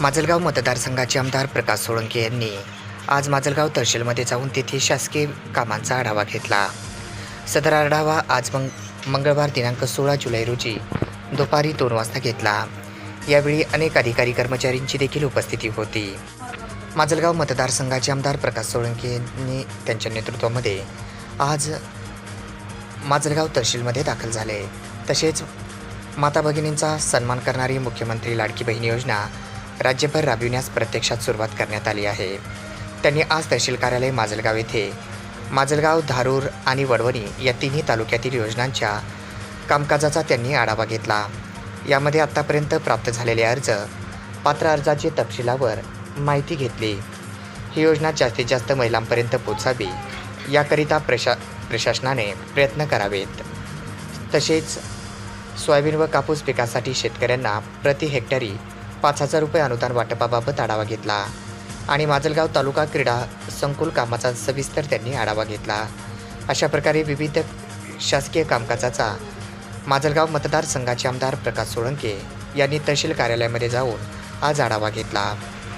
माजलगाव मतदारसंघाचे आमदार प्रकाश सोळंके यांनी आज माजलगाव तहसीलमध्ये जाऊन तेथे शासकीय कामांचा आढावा घेतला. सदर आढावा आज मंग मंगळवार दिनांक सोळा जुलै रोजी दुपारी दोन वाजता घेतला. यावेळी अनेक अधिकारी कर्मचाऱ्यांची देखील उपस्थिती होती. माजलगाव मतदारसंघाचे आमदार प्रकाश सोळंके यांनी त्यांच्या नेतृत्वामध्ये आज माजलगाव तहसीलमध्ये दाखल झाले. तसेच माता भगिनींचा सन्मान करणारी मुख्यमंत्री लाडकी बहीण योजना राज्यभर राबविण्यास प्रत्यक्षात सुरुवात करण्यात आली आहे. त्यांनी आज तहसील कार्यालय माजलगाव येथे माजलगाव धारूर आणि वडवणी या तिन्ही तालुक्यातील योजनांच्या कामकाजाचा त्यांनी आढावा घेतला. यामध्ये आत्तापर्यंत प्राप्त झालेले अर्ज पात्र अर्जाचे तपशिलावर माहिती घेतली. ही योजना जास्तीत जास्त महिलांपर्यंत पोचावी याकरिता प्रशा प्रशासनाने प्रयत्न करावेत. तसेच सोयाबीन व कापूस पिकासाठी शेतकऱ्यांना प्रति हेक्टरी पाच हजार रुपये अनुदान वाटपाबाबत आढावा घेतला. आणि माजलगाव तालुका क्रीडा संकुल कामाचा सविस्तर त्यांनी आढावा घेतला. अशा प्रकारे विविध शासकीय कामकाजाचा माजलगाव मतदारसंघाचे आमदार प्रकाश सोळंके यांनी तहसील कार्यालयामध्ये जाऊन आज आढावा घेतला.